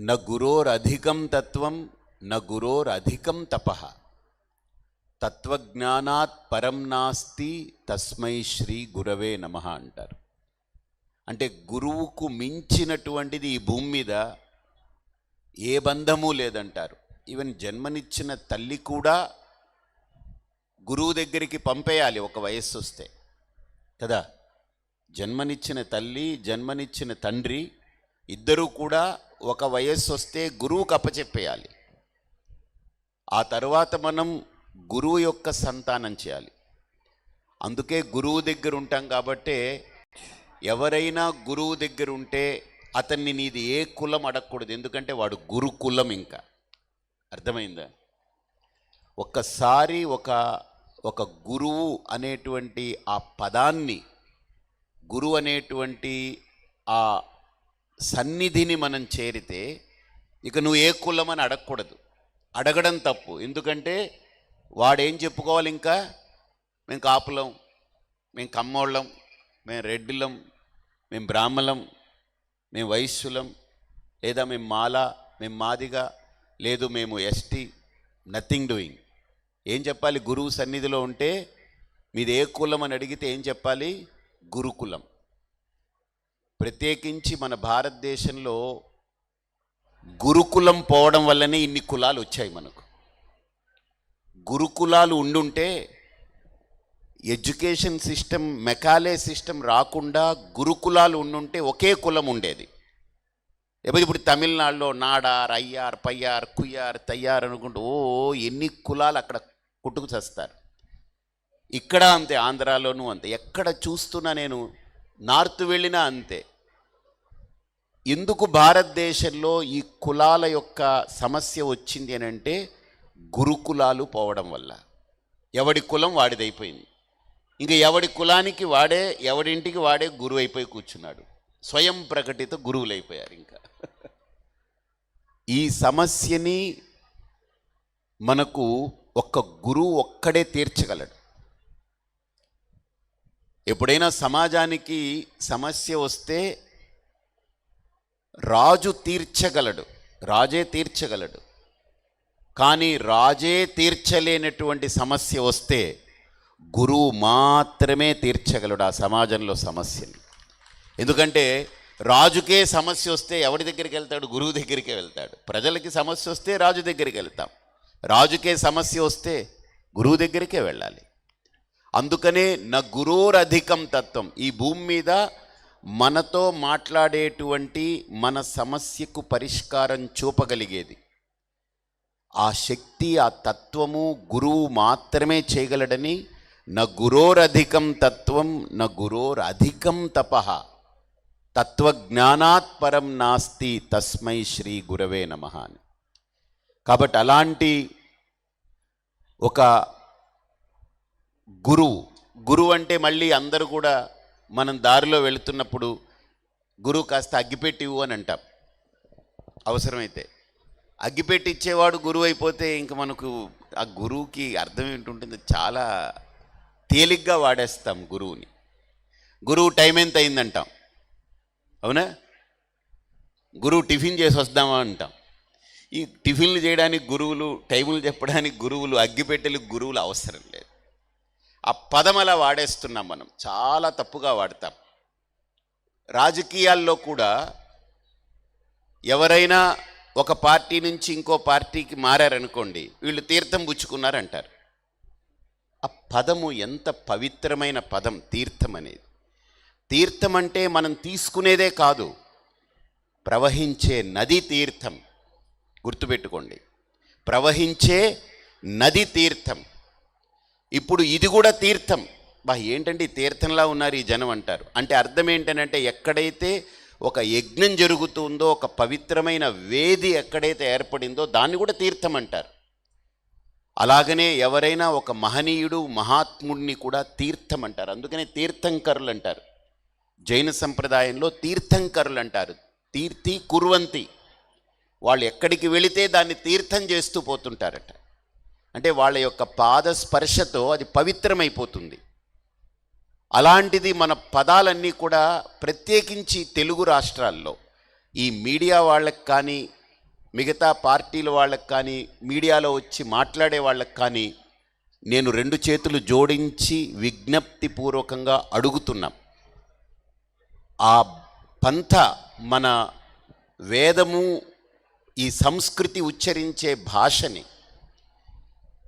న గురోరధికం తత్వం న గురోరధికం తప. తత్వజ్ఞానాత్ పరం నాస్తి తస్మై శ్రీ గురవే నమ అంటారు. అంటే గురువుకు మించినటువంటిది ఈ భూమి మీద ఏ బంధము లేదంటారు. ఈవెన్ జన్మనిచ్చిన తల్లి కూడా గురువు దగ్గరికి పంపేయాలి ఒక వయస్సు వస్తే. కదా? జన్మనిచ్చిన తల్లి జన్మనిచ్చిన తండ్రి ఇద్దరూ కూడా ఒక వయస్సు వస్తే గురువుకు అప్పచెప్పేయాలి. ఆ తర్వాత మనం గురువు యొక్క సంతానం చేయాలి. అందుకే గురువు దగ్గర ఉంటాం కాబట్టే ఎవరైనా గురువు దగ్గర ఉంటే అతన్ని నీది ఏ కులం అడగకూడదు. ఎందుకంటే వాడు గురుకులం ఇంకా. అర్థమైందా? ఒక్కసారి ఒక ఒక గురువు అనేటువంటి ఆ పదాన్ని గురువు అనేటువంటి ఆ సన్నిధిని మనం చేరితే ఇక నువ్వు ఏ కులం అని అడగకూడదు. అడగడం తప్పు. ఎందుకంటే వాడేం చెప్పుకోవాలి ఇంకా? మేము కాపులం మేము కమ్మోళ్ళం మేము రెడ్డిలం మేము బ్రాహ్మలం మేము వైశ్యులం లేదా మేము మాల మేము మాదిగా లేదు మేము ఎస్టీ నథింగ్ డూయింగ్. ఏం చెప్పాలి? గురువు సన్నిధిలో ఉంటే మీది ఏ కులం అని అడిగితే ఏం చెప్పాలి? గురుకులం. ప్రత్యేకించి మన భారతదేశంలో గురుకులం పోవడం వల్లనే ఇన్ని కులాలు వచ్చాయి మనకు. గురుకులాలు ఉండుంటే ఎడ్యుకేషన్ సిస్టమ్ మెకాలే సిస్టమ్ రాకుండా గురుకులాలు ఉండుంటే ఒకే కులం ఉండేది. ఇప్పుడు ఇప్పుడు తమిళనాడులో నాడార్ అయ్యార్ పయ్యార్ కుయ్యార్ తయ్యార్ అనుకుంటూ ఓ ఎన్ని కులాలు అక్కడ కుట్టుకు చేస్తారు. ఇక్కడ అంతే ఆంధ్రాలోనూ అంతే. ఎక్కడ చూస్తున్నా నేను నార్త్ వెళ్ళినా అంతే. ఎందుకు భారతదేశంలో ఈ కులాల యొక్క సమస్య వచ్చింది అని అంటే గురుకులాలు పోవడం వల్ల. ఎవడి కులం వాడిదైపోయింది. ఇంకా ఎవడి కులానికి వాడే ఎవడింటికి వాడే గురువు అయిపోయి కూర్చున్నాడు. స్వయం ప్రకటిత గురువులైపోయారు ఇంకా. ఈ సమస్యని మనకు ఒక్క గురువు ఒక్కడే తీర్చగలడు. ఎప్పుడైనా సమాజానికి సమస్య వస్తే రాజు తీర్చగలడు రాజే తీర్చగలడు. కానీ రాజే తీర్చలేనటువంటి సమస్య వస్తే గురువు మాత్రమే తీర్చగలడు ఆ సమాజంలో సమస్యని. ఎందుకంటే రాజుకే సమస్య వస్తే ఎవరి దగ్గరికి వెళ్తాడు? గురువు దగ్గరికే వెళ్తాడు. ప్రజలకి సమస్య వస్తే రాజు దగ్గరికి వెళ్తాం. రాజుకే సమస్య వస్తే గురువు దగ్గరికే వెళ్ళాలి. అందుకనే నా గురోరధికం తత్వం. ఈ భూమి మీద మనతో మాట్లాడేటువంటి మన సమస్యకు పరిష్కారం చూపగలిగేది. ఆ శక్తి ఆ తత్వము గురువు మాత్రమే చేయగలడని న గురోరధికం తత్వం న గురోరధికం తప. తత్వజ్ఞానాత్ పరం నాస్తి తస్మై శ్రీ గురవే నమ అని. కాబట్టి అలాంటి ఒక గురువు. గురువు అంటే మళ్ళీ అందరూ కూడా మనం దారిలో వెళుతున్నప్పుడు గురువు కాస్త అగ్గిపెట్టి ఇవ్వు అని అంటాం. అవసరమైతే. అగ్గిపెట్టి ఇచ్చేవాడు గురువు అయిపోతే ఇంక మనకు ఆ గురువుకి అర్థం ఏంటుంటుంది? చాలా తేలిగ్గా వాడేస్తాం గురువుని. గురువు టైం ఎంత అయిందంటాం? అవునా? గురువు టిఫిన్ చేసి వస్తామా అంటాం. ఈ టిఫిన్లు చేయడానికి గురువులు టైములు చెప్పడానికి గురువులు అగ్గిపెట్టెలు గురువులు అవసరం లేదు. ఆ పదమల వాడేస్తున్నాం మనం. చాలా తప్పుగా వాడతాం. రాజకీయాల్లో కూడా ఎవరైనా ఒక పార్టీ నుంచి ఇంకో పార్టీకి మారారనుకోండి వీళ్ళు తీర్థం పుచ్చుకున్నారంటారు. ఆ పదము ఎంత పవిత్రమైన పదం తీర్థం అనేది. తీర్థం అంటే మనం తీసుకునేదే కాదు ప్రవహించే నది తీర్థం గుర్తుపెట్టుకోండి. ప్రవహించే నది తీర్థం. ఇప్పుడు ఇది కూడా తీర్థం. బా ఏంటంటే తీర్థంలా ఉన్నారు ఈ జనం అంటారు. అంటే అర్థం ఏంటనంటే ఎక్కడైతే ఒక యజ్ఞం జరుగుతుందో ఒక పవిత్రమైన వేది ఎక్కడైతే ఏర్పడిందో దాన్ని కూడా తీర్థం అంటారు. అలాగనే ఎవరైనా ఒక మహనీయుడు మహాత్ముడిని కూడా తీర్థం అంటారు. అందుకనే తీర్థంకరులు అంటారు. జైన సంప్రదాయంలో తీర్థంకరులు అంటారు. తీర్థి కుర్వంతి. వాళ్ళు ఎక్కడికి వెళితే దాన్ని తీర్థం చేస్తూ పోతుంటారట. అంటే వాళ్ళ యొక్క పాద స్పర్శతో అది పవిత్రమైపోతుంది. అలాంటిది మన పదాలన్నీ కూడా ప్రత్యేకించి తెలుగు రాష్ట్రాల్లో ఈ మీడియా వాళ్ళకి కానీ మిగతా పార్టీల వాళ్ళకి కానీ మీడియాలో వచ్చి మాట్లాడే వాళ్ళకి కానీ నేను రెండు చేతులు జోడించి విజ్ఞప్తిపూర్వకంగా అడుగుతున్నాం. ఆ పంథ మన వేదము ఈ సంస్కృతి ఉచ్చరించే భాషని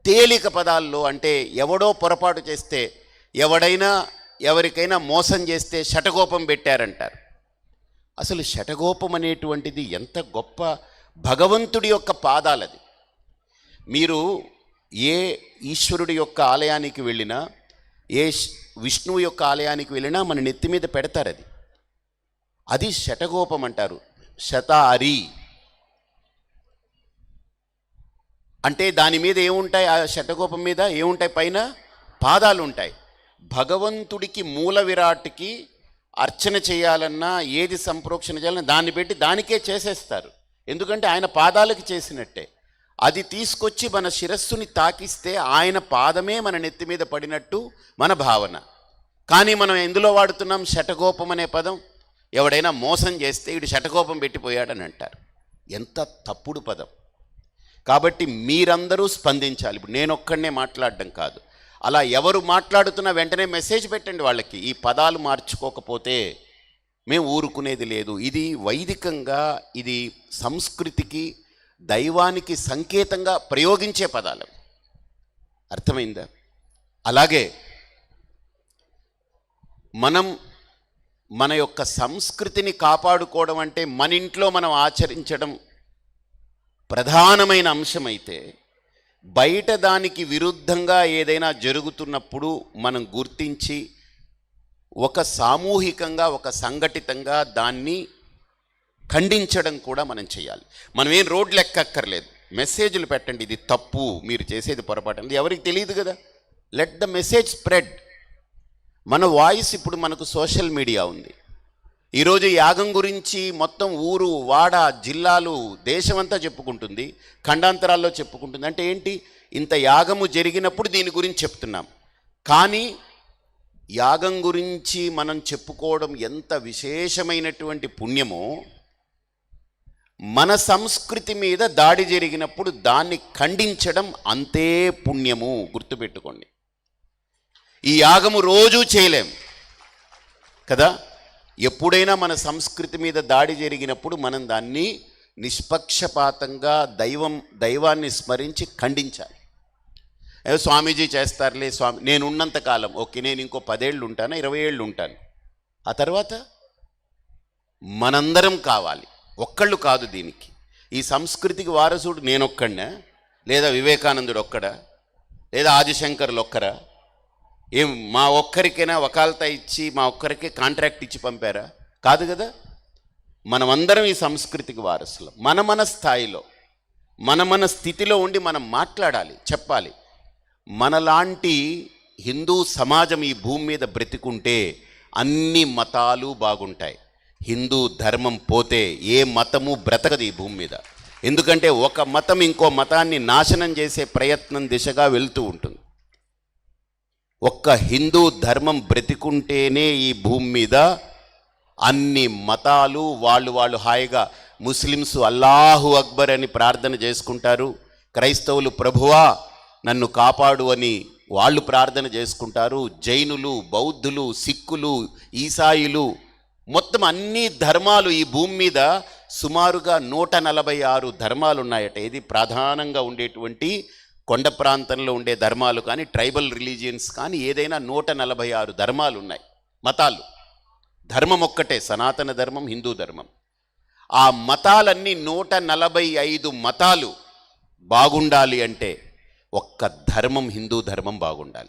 తేలిక పదాల్లో అంటే ఎవడో పొరపాటు చేస్తే ఎవడైనా ఎవరికైనా మోసం చేస్తే శటగోపం పెట్టారంటారు. అసలు శటగోపం అనేటువంటిది ఎంత గొప్ప భగవంతుడి యొక్క పాదాలది. మీరు ఏ ఈశ్వరుడి యొక్క ఆలయానికి వెళ్ళినా ఏ విష్ణువు యొక్క ఆలయానికి వెళ్ళినా మన నెత్తి మీద పెడతారు అది అది శటగోపం అంటారు. శతారి. అంటే దాని మీద ఏముంటాయి? ఆ శటగోపం మీద ఏముంటాయి? పైన పాదాలు ఉంటాయి భగవంతుడికి మూల విరాట్కి అర్చన చేయాలన్నా ఏది సంప్రోక్షణ చేయాలన్నా దాన్ని పెట్టి దానికే చేసేస్తారు. ఎందుకంటే ఆయన పాదాలకి చేసినట్టే. అది తీసుకొచ్చి మన శిరస్సుని తాకిస్తే ఆయన పాదమే మన నెత్తి మీద పడినట్టు మన భావన. కానీ మనం ఎందులో వాడుతున్నాం? శటగోపం అనే పదం. ఎవడైనా మోసం చేస్తే వీడు శటగోపం పెట్టిపోయాడని అంటారు. ఎంత తప్పుడు పదం. కాబట్టి మీరందరూ స్పందించాలి. ఇప్పుడు నేను ఒక్కడనే మాట్లాడడం కాదు. అలా ఎవరు మాట్లాడుతున్నా వెంటనే మెసేజ్ పెట్టండి వాళ్ళకి. ఈ పదాలు మార్చుకోకపోతే మేము ఊరుకునేది లేదు. ఇది వైదికంగా ఇది సంస్కృతికి దైవానికి సంకేతంగా ప్రయోగించే పదాలు. అర్థమైందా? అలాగే మనం మన యొక్క సంస్కృతిని కాపాడుకోవడం అంటే మన ఇంట్లో మనం ఆచరించడం ప్రధానమైన అంశమైతే బయట దానికి విరుద్ధంగా ఏదైనా జరుగుతున్నప్పుడు మనం గుర్తించి ఒక సామూహికంగా ఒక సంఘటితంగా దాన్ని ఖండించడం కూడా మనం చేయాలి. మనం ఏం రోడ్లు ఎక్కక్కర్లేదు మెసేజ్లు పెట్టండి ఇది తప్పు మీరు చేసేది పొరపాటు. అది ఎవరికి తెలియదు కదా? లెట్ ద మెసేజ్ స్ప్రెడ్ మన వాయిస్ ఇప్పుడు మనకు సోషల్ మీడియా ఉంది. ఈరోజు యాగం గురించి మొత్తం ఊరు వాడ జిల్లాలు దేశమంతా చెప్పుకుంటుంది ఖండాంతరాల్లో చెప్పుకుంటుంది. అంటే ఏంటి? ఇంత యాగము జరిగినప్పుడు దీని గురించి చెప్తున్నాం. కానీ యాగం గురించి మనం చెప్పుకోవడం ఎంత విశేషమైనటువంటి పుణ్యమో మన సంస్కృతి మీద దాడి జరిగినప్పుడు దాన్ని ఖండించడం అంతే పుణ్యము. గుర్తుపెట్టుకోండి. ఈ యాగము రోజూ చేయలేం. కదా? ఎప్పుడైనా మన సంస్కృతి మీద దాడి జరిగినప్పుడు మనం దాన్ని నిష్పక్షపాతంగా దైవం దైవాన్ని స్మరించి ఖండించాలి. స్వామీజీ చేస్తారులే స్వామి నేను ఉన్నంత కాలం ఓకే నేను ఇంకో పదేళ్ళు ఉంటాను ఇరవై ఏళ్ళు ఉంటాను. ఆ తర్వాత మనందరం కావాలి. ఒక్కళ్ళు కాదు దీనికి. ఈ సంస్కృతికి వారసుడు నేనొక్కడినా లేదా వివేకానందుడు ఒక్కడా లేదా ఆదిశంకర్లు ఒక్కరా ఏం మా ఒక్కరికైనా వకాలతా ఇచ్చి మా ఒక్కరికి కాంట్రాక్ట్ ఇచ్చి పంపారా? కాదు కదా? మనమందరం ఈ సంస్కృతికి వారసులం. మన మన స్థాయిలో మన మన స్థితిలో ఉండి మనం మాట్లాడాలి చెప్పాలి. మనలాంటి హిందూ సమాజం ఈ భూమి మీద బ్రతికుంటే అన్ని మతాలు బాగుంటాయి. హిందూ ధర్మం పోతే ఏ మతము బ్రతకదు ఈ భూమి మీద. ఎందుకంటే ఒక మతం ఇంకో మతాన్ని నాశనం చేసే ప్రయత్నం దిశగా వెళ్తూ ఉంటుంది. ఒక్క హిందూ ధర్మం బ్రతికుంటేనే ఈ భూమి మీద అన్ని మతాలు వాళ్ళు వాళ్ళు హాయిగా ముస్లిమ్స్ అల్లాహు అక్బర్ అని ప్రార్థన చేసుకుంటారు. క్రైస్తవులు ప్రభువా నన్ను కాపాడు అని వాళ్ళు ప్రార్థన చేసుకుంటారు. జైనులు బౌద్ధులు సిక్కులు ఈసాయిలు మొత్తం అన్ని ధర్మాలు ఈ భూమి మీద సుమారుగా నూట నలభై ఆరు ధర్మాలు ఉన్నాయట. ఇది ప్రధానంగా ఉండేటువంటి కొండ ప్రాంతంలో ఉండే ధర్మాలు కానీ ట్రైబల్ రిలీజియన్స్ కానీ ఏదైనా నూట నలభై ఆరు ధర్మాలు ఉన్నాయి. మతాలు. ధర్మం ఒక్కటే సనాతన ధర్మం హిందూ ధర్మం. ఆ మతాలన్నీ నూట నలభై ఐదు మతాలు బాగుండాలి అంటే ఒక్క ధర్మం హిందూ ధర్మం బాగుండాలి.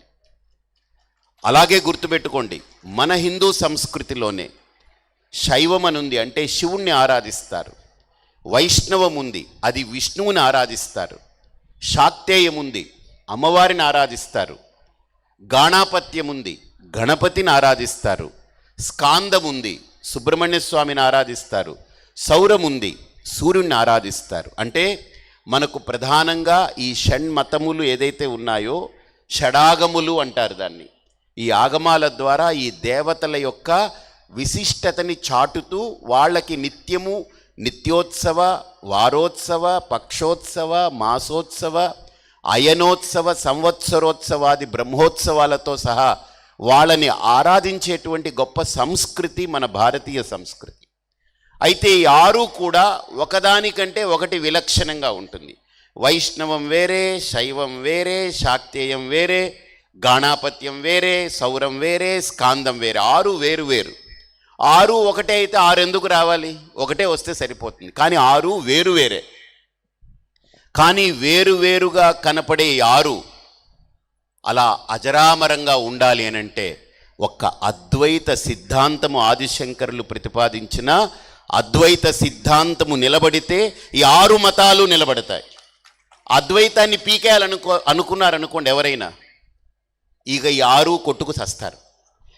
అలాగే గుర్తుపెట్టుకోండి మన హిందూ సంస్కృతిలోనే శైవం ఉంది అంటే శివుణ్ణి ఆరాధిస్తారు. వైష్ణవం ఉంది అది విష్ణువుని ఆరాధిస్తారు. శాక్తేయం ఉంది అమ్మవారిని ఆరాధిస్తారు. గాణాపత్యం ఉంది గణపతిని ఆరాధిస్తారు. స్కాందం ఉంది సుబ్రహ్మణ్య స్వామిని ఆరాధిస్తారు. సౌరం ఉంది సూర్యుడిని ఆరాధిస్తారు. అంటే మనకు ప్రధానంగా ఈ షణ్మతములు ఏదైతే ఉన్నాయో షడాగములు అంటారు దాన్ని. ఈ ఆగమాల ద్వారా ఈ దేవతల యొక్క విశిష్టతని చాటుతూ వాళ్ళకి నిత్యము నిత్యోత్సవ వారోత్సవ పక్షోత్సవ మాసోత్సవ అయనోత్సవ సంవత్సరోత్సవాది బ్రహ్మోత్సవాలతో సహా వాళ్ళని ఆరాధించేటువంటి గొప్ప సంస్కృతి మన భారతీయ సంస్కృతి. అయితే ఈ ఆరు కూడా ఒకదానికంటే ఒకటి విలక్షణంగా ఉంటుంది. వైష్ణవం వేరే శైవం వేరే శాక్తేయం వేరే గాణాపత్యం వేరే సౌరం వేరే స్కాందం వేరే ఆరు వేరు వేరు. ఆరు ఒకటే అయితే ఆరు ఎందుకు రావాలి? ఒకటే వస్తే సరిపోతుంది. కానీ ఆరు వేరు వేరే. కానీ వేరు వేరుగా కనపడే ఆరు అలా అజరామరంగా ఉండాలి అని అంటే ఒక్క అద్వైత సిద్ధాంతము ఆదిశంకరులు ప్రతిపాదించిన అద్వైత సిద్ధాంతము నిలబడితే ఈ ఆరు మతాలు నిలబడతాయి. అద్వైతాన్ని పీకేయాలనుకో అనుకున్నారనుకోండి ఎవరైనా ఇక ఈ ఆరు కొట్టుకు చస్తారు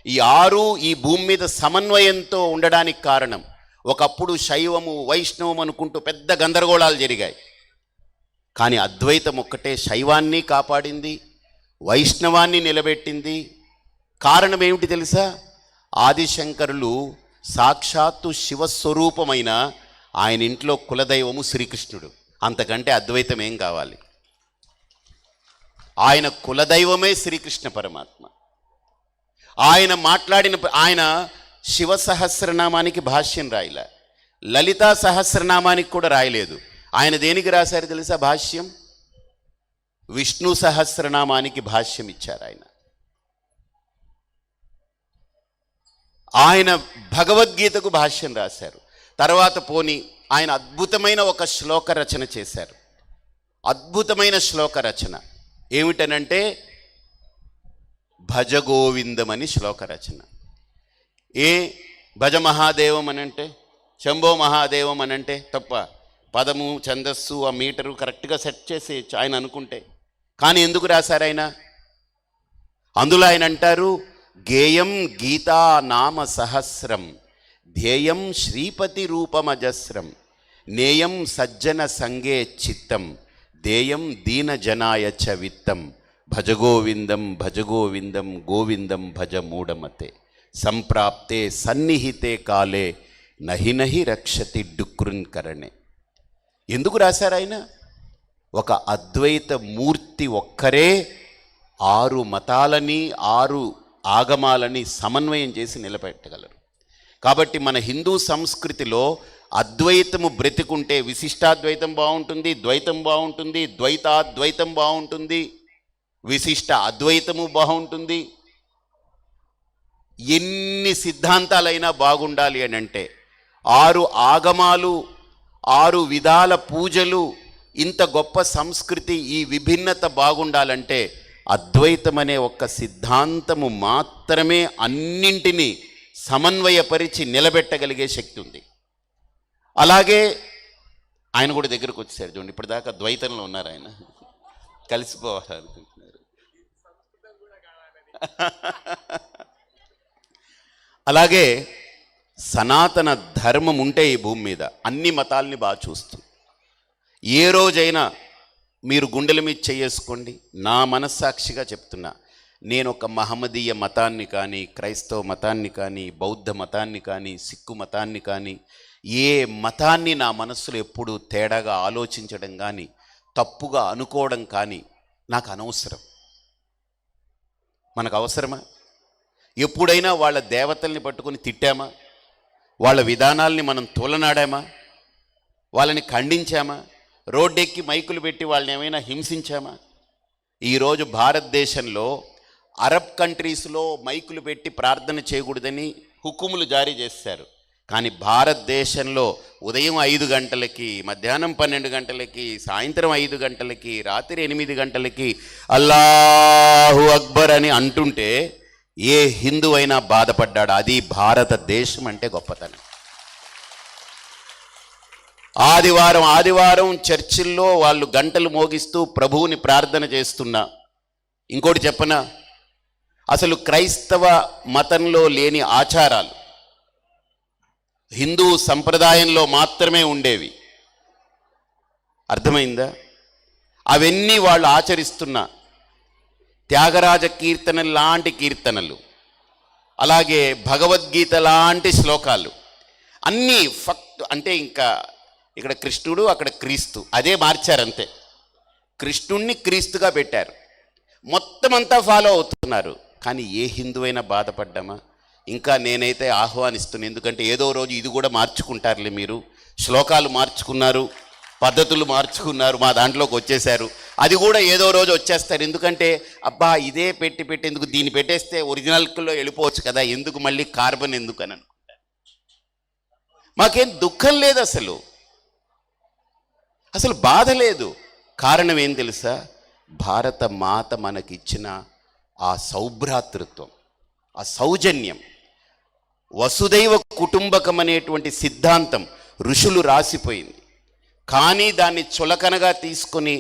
ఈ ఆరు ఈ భూమి మీద సమన్వయంతో ఉండడానికి కారణం ఒకప్పుడు శైవము వైష్ణవం అనుకుంటూ పెద్ద గందరగోళాలు జరిగాయి. కానీ అద్వైతం ఒక్కటే శైవాన్ని కాపాడింది వైష్ణవాన్ని నిలబెట్టింది. కారణం ఏమిటి తెలుసా? ఆదిశంకరులు సాక్షాత్తు శివస్వరూపమైన ఆయన ఇంట్లో కులదైవము శ్రీకృష్ణుడు. అంతకంటే అద్వైతం ఏం కావాలి? ఆయన కులదైవమే శ్రీకృష్ణ పరమాత్మ. ఆయన మాట్లాడిన ఆయన శివ సహస్రనామానికి భాష్యం రాయలే. లలితా సహస్రనామానికి కూడా రాయలేదు. ఆయన దేనికి రాశారు తెలుసా భాష్యం? విష్ణు సహస్రనామానికి భాష్యం ఇచ్చారు ఆయన. ఆయన భగవద్గీతకు భాష్యం రాశారు. తర్వాత పోని ఆయన అద్భుతమైన ఒక శ్లోక రచన చేశారు. అద్భుతమైన శ్లోక రచన. ఏమిటనంటే భజగోవిందమని శ్లోక రచన. ఏ భజ మహాదేవం అనంటే శంభో మహాదేవం అనంటే తప్ప పదము ఛందస్సు ఆ మీటరు కరెక్ట్గా సెట్ చేసేయచ్చు ఆయన అనుకుంటే. కానీ ఎందుకు రాశారు ఆయన? అందులో ఆయన అంటారు గేయం గీతా నామ సహస్రం ధ్యేయం శ్రీపతి రూపమజస్రం నేయం సజ్జన సంగే చిత్తం దేయం దీన జనాయ చ విత్తం. భజగోవిందం భజగోవిందం గోవిందం భజ మూఢమతే. సంప్రాప్తే సన్నిహితే కాలే నహి నహి రక్షతి డుక్రున్ కరణే. ఎందుకు రాశారు ఆయన? ఒక అద్వైత మూర్తి ఒక్కరే ఆరు మతాలని ఆరు ఆగమాలని సమన్వయం చేసి నిలబెట్టగలరు. కాబట్టి మన హిందూ సంస్కృతిలో అద్వైతము బ్రతికుంటే విశిష్టాద్వైతం బాగుంటుంది ద్వైతం బాగుంటుంది ద్వైతాద్వైతం బాగుంటుంది. విశిష్ట అద్వైతము బాగుంటుంది. ఎన్ని సిద్ధాంతాలైనా బాగుండాలి అని అంటే ఆరు ఆగమాలు ఆరు విధాల పూజలు ఇంత గొప్ప సంస్కృతి ఈ విభిన్నత బాగుండాలంటే అద్వైతం అనే ఒక్క సిద్ధాంతము మాత్రమే అన్నింటినీ సమన్వయపరిచి నిలబెట్టగలిగే శక్తి ఉంది. అలాగే ఆయన కూడా దగ్గరకు వచ్చేసారు చూడండి ఇప్పటిదాకా ద్వైతంలో ఉన్నారు ఆయన. కలిసిపోవాలనుకుంటున్నారు అలాగే సనాతన ధర్మం ఉంటే ఈ భూమి మీద అన్ని మతాల్ని బాగా చూస్తూ. ఏ రోజైనా మీరు గుండెల మీద చేసుకోండి నా మనస్సాక్షిగా చెప్తున్నా నేను ఒక మహమ్మదీయ మతాన్ని కానీ క్రైస్తవ మతాన్ని కానీ బౌద్ధ మతాన్ని కానీ సిక్కు మతాన్ని కానీ ఏ మతాన్ని నా మనస్సులో ఎప్పుడు తేడాగా ఆలోచించడం కానీ తప్పుగా అనుకోవడం కానీ నాకు అనవసరం. మనకు అవసరమా ఎప్పుడైనా వాళ్ళ దేవతల్ని పట్టుకొని తిట్టామా? వాళ్ళ విధానాల్ని మనం తోలనాడామా? వాళ్ళని ఖండించామా? రోడ్డెక్కి మైకులు పెట్టి వాళ్ళని ఏమైనా హింసించామా? ఈరోజు భారతదేశంలో అరబ్ కంట్రీస్లో మైకులు పెట్టి ప్రార్థన చేయకూడదని హుకుములు జారీ చేశారు కానీ భారతదేశంలో ఉదయం ఐదు గంటలకి మధ్యాహ్నం పన్నెండు గంటలకి సాయంత్రం ఐదు గంటలకి రాత్రి ఎనిమిది గంటలకి అల్లాహు అక్బర్ అని అంటుంటే ఏ హిందూ అయినా బాధపడ్డాడు. అది భారతదేశం అంటే గొప్పతనం. ఆదివారం ఆదివారం చర్చిల్లో వాళ్ళు గంటలు మోగిస్తూ ప్రభువుని ప్రార్థన చేస్తున్నా. ఇంకోటి చెప్పనా? అసలు క్రైస్తవ మతంలో లేని ఆచారాలు హిందూ సంప్రదాయంలో మాత్రమే ఉండేవి. అర్థమైందా? అవన్నీ వాళ్ళు ఆచరిస్తున్న త్యాగరాజ కీర్తన లాంటి కీర్తనలు. అలాగే భగవద్గీత లాంటి శ్లోకాలు. అన్నీ ఫక్ట్ అంటే ఇంకా ఇక్కడ కృష్ణుడు అక్కడ క్రీస్తు. అదే మార్చారంతే. కృష్ణుణ్ణి క్రీస్తుగా పెట్టారు. మొత్తం అంతా ఫాలో అవుతున్నారు. కానీ ఏ హిందువైనా బాధపడ్డామా? ఇంకా నేనైతే ఆహ్వానిస్తున్నాను ఎందుకంటే ఏదో రోజు ఇది కూడా మార్చుకుంటారులే మీరు. శ్లోకాలు మార్చుకున్నారు పద్ధతులు మార్చుకున్నారు మా దాంట్లోకి వచ్చేసారు అది కూడా ఏదో రోజు వచ్చేస్తారు. ఎందుకంటే అబ్బా ఇదే పెట్టి పెట్టి ఎందుకు దీన్ని పెట్టేస్తే ఒరిజినల్లో వెళ్ళిపోవచ్చు కదా ఎందుకు మళ్ళీ కార్బన్ ఎందుకు అని అనుకుంటారు. మాకేం దుఃఖం లేదు అసలు. అసలు బాధ లేదు. కారణం ఏం తెలుసా? భారత మాత మనకిచ్చిన ఆ సౌభ్రాతృత్వం ఆ సౌజన్యం. వసుదైవ కుటుంబకం అనేటువంటి సిద్ధాంతం ఋషులు రాసిపోయింది. కానీ దాన్ని చులకనగా తీసుకొని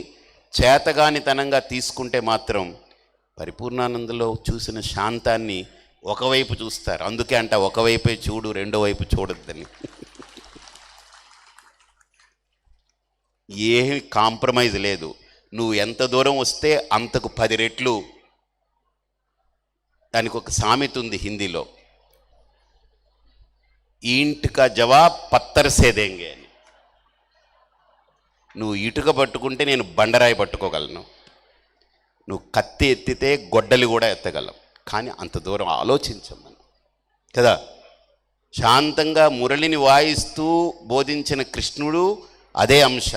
చేతగానితనంగా తీసుకుంటే మాత్రం పరిపూర్ణానందలో చూసిన శాంతాన్ని ఒకవైపు చూస్తారు. అందుకే అంట ఒకవైపే చూడు రెండో వైపు చూడొద్దని. ఏమి కాంప్రమైజ్ లేదు. నువ్వు ఎంత దూరం వస్తే అంతకు పది రెట్లు దానికి ఒక సామెత ఉంది హిందీలో. ఈంట్ కా జవాబ్ పత్తర్ సేదేంగే అని. నువ్వు ఇటుక పట్టుకుంటే నేను బండరాయి పట్టుకోగలను. నువ్వు కత్తి ఎత్తితే గొడ్డలి కూడా ఎత్తగలం. కానీ అంత దూరం ఆలోచించం మనం. కదా? శాంతంగా మురళిని వాయిస్తూ బోధించిన కృష్ణుడు అదే అంశ.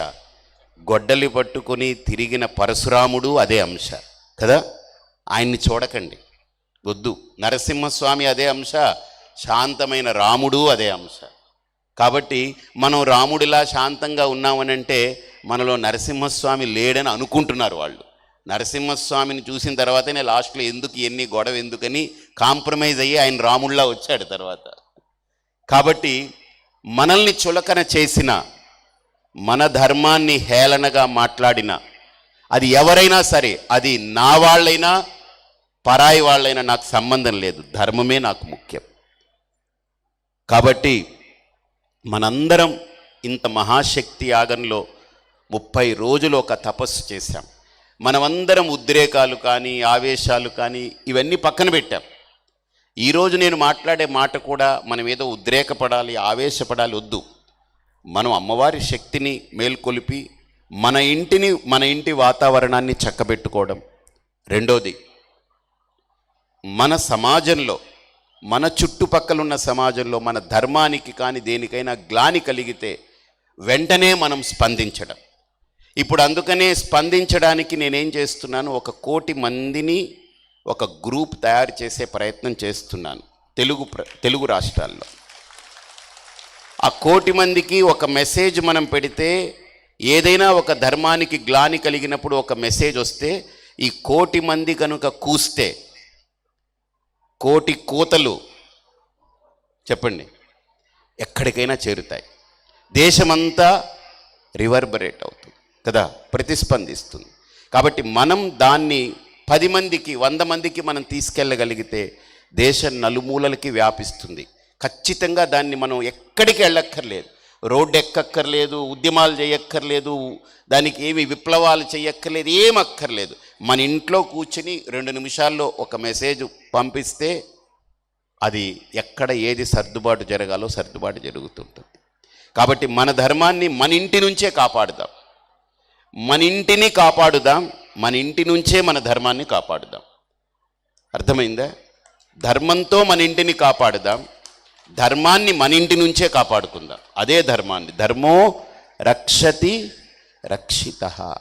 గొడ్డలి పట్టుకొని తిరిగిన పరశురాముడు అదే అంశ. కదా? ఆయన్ని చూడకండి. వద్దు. నరసింహస్వామి అదే అంశ. శాంతమైన రాముడు అదే అంశ. కాబట్టి మనం రాముడిలా శాంతంగా ఉన్నామనంటే మనలో నరసింహస్వామి లేడని అనుకుంటున్నారు వాళ్ళు. నరసింహస్వామిని చూసిన తర్వాతనే లాస్ట్లో ఎందుకు ఎన్ని గొడవ ఎందుకని కాంప్రమైజ్ అయ్యి ఆయన రాముడిలా వచ్చాడు తర్వాత. కాబట్టి మనల్ని చులకన చేసిన మన ధర్మాన్ని హేళనగా మాట్లాడిన అది ఎవరైనా సరే అది నా వాళ్ళైనా పరాయి వాళ్ళైనా నాకు సంబంధం లేదు. ధర్మమే నాకు ముఖ్యం. కాబట్టి మనందరం ఇంత మహాశక్తి యాగంలో ముప్పై రోజులు ఒక తపస్సు చేశాం. మనమందరం ఉద్రేకాలు కానీ ఆవేశాలు కానీ ఇవన్నీ పక్కన పెట్టాం. ఈరోజు నేను మాట్లాడే మాట కూడా మనం ఏదో ఉద్రేకపడాలి ఆవేశపడాలి వద్దు. మనం అమ్మవారి శక్తిని మేల్కొలిపి మన ఇంటిని మన ఇంటి వాతావరణాన్ని చక్కబెట్టుకోవడం. రెండోది మన సమాజంలో మన చుట్టుపక్కలున్న సమాజంలో మన ధర్మానికి కానీ దేనికైనా గ్లాని కలిగితే వెంటనే మనం స్పందించడం. ఇప్పుడు అందుకనే స్పందించడానికి నేనేం చేస్తున్నాను ఒక కోటి మందిని ఒక గ్రూప్ తయారు చేసే ప్రయత్నం చేస్తున్నాను తెలుగు ప్ర- తెలుగు రాష్ట్రాల్లో. ఆ కోటి మందికి ఒక మెసేజ్ మనం పెడితే ఏదైనా ఒక ధర్మానికి గ్లాని కలిగినప్పుడు ఒక మెసేజ్ వస్తే ఈ కోటి మంది కనుక కూస్తే కోటి కూతలు చెప్పండి. ఎక్కడికైనా చేరుతాయి. దేశమంతా రివర్బరేట్ అవుతుంది కదా ప్రతిస్పందిస్తుంది. కాబట్టి మనం దాన్ని పది మందికి వంద మందికి మనం తీసుకెళ్ళగలిగితే దేశం నలుమూలలకి వ్యాపిస్తుంది. ఖచ్చితంగా దాన్ని మనం ఎక్కడికి వెళ్ళక్కర్లేదు. రోడ్డు ఎక్కక్కర్లేదు ఉద్యమాలు చేయక్కర్లేదు దానికి ఏమి విప్లవాలు చేయక్కర్లేదు ఏం అక్కర్లేదు మన ఇంట్లో కూర్చుని రెండు నిమిషాల్లో ఒక మెసేజ్ పంపిస్తే అది ఎక్కడ ఏది సర్దుబాటు జరగాలో సర్దుబాటు జరుగుతుంటుంది. కాబట్టి మన ధర్మాన్ని మన ఇంటి నుంచే కాపాడుదాం. మన ఇంటిని కాపాడుదాం మన ఇంటి నుంచే మన ధర్మాన్ని కాపాడుదాం. అర్థమైందా? ధర్మంతో మన ఇంటిని కాపాడుదాం ధర్మాన్ని మన ఇంటి నుంచే కాపాడుకుందాం. అదే ధర్మాన్ని. ధర్మో రక్షతి రక్షిత.